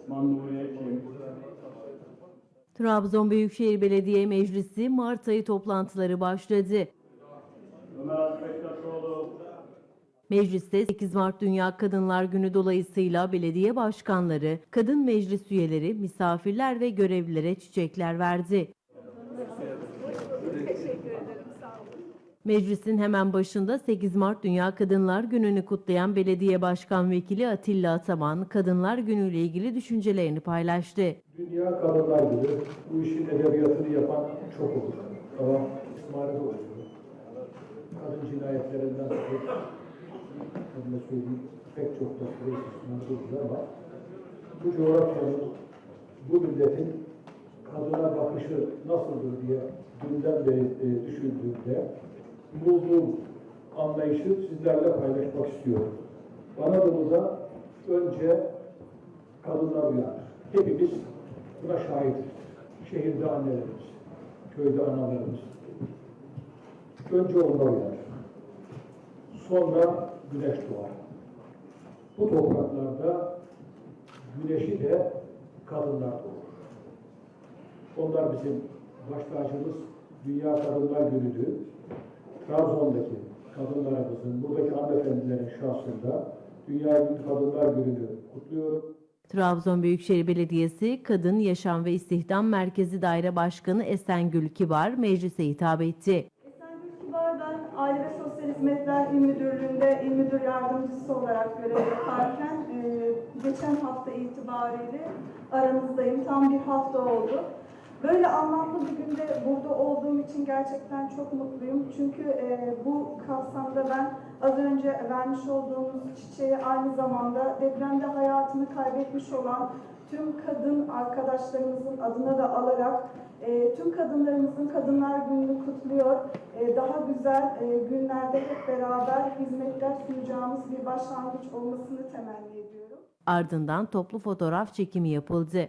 Osman Nuri Ekim, Trabzon Büyükşehir Belediye Meclisi Mart ayı toplantıları başladı. Ömer Mecliste 8 Mart Dünya Kadınlar Günü dolayısıyla belediye başkanları, kadın meclis üyeleri, misafirler ve görevlilere çiçekler verdi. Meclisin hemen başında 8 Mart Dünya Kadınlar Günü'nü kutlayan Belediye Başkan Vekili Atilla Ataman, Kadınlar Günü ile ilgili düşüncelerini paylaştı. Dünya Kadınlar Günü, bu işin edebiyatını yapan çok olur. Ama istismarı da oluyor. Kadın cinayetlerinden adına söyleyeyim, pek çok da süre istismarı oluyor ama bu coğrafyanın, bu milletin kadına bakışı nasıldır diye dünden beri e, düşündüğümde bulduğum anlayışı sizlerle paylaşmak istiyorum. Anadolu'da önce kadınlar uyanır. Hepimiz buna şahidiz. Şehirde annelerimiz, köyde analarımız. Önce onlar uyanır. Sonra güneş doğar. Bu topraklarda güneşi de kadınlar doğurur. Onlar bizim baş tacımız Dünya Kadınlar Günü'dü. Trabzon'daki kadınlarımızın, buradaki hanımefendilerin şahsında Dünya Kadınlar Günü'nü kutluyorum. Trabzon Büyükşehir Belediyesi Kadın Yaşam ve İstihdam Merkezi Daire Başkanı Esengül Kibar meclise hitap etti. Esengül Kibar ben Aile ve Sosyal Hizmetler İl Müdürlüğü'nde İl Müdür Yardımcısı olarak görev yaparken e, geçen hafta itibariyle aramızdayım. Tam bir hafta oldu. Böyle anlamlı bir günde burada olduğum için gerçekten çok mutluyum. Çünkü e, bu kapsamda ben az önce vermiş olduğumuz çiçeği aynı zamanda depremde hayatını kaybetmiş olan tüm kadın arkadaşlarımızın adına da alarak e, tüm kadınlarımızın Kadınlar Günü'nü kutluyor. E, daha güzel e, günlerde hep beraber hizmetler sunacağımız bir başlangıç olmasını temenni ediyorum. Ardından toplu fotoğraf çekimi yapıldı.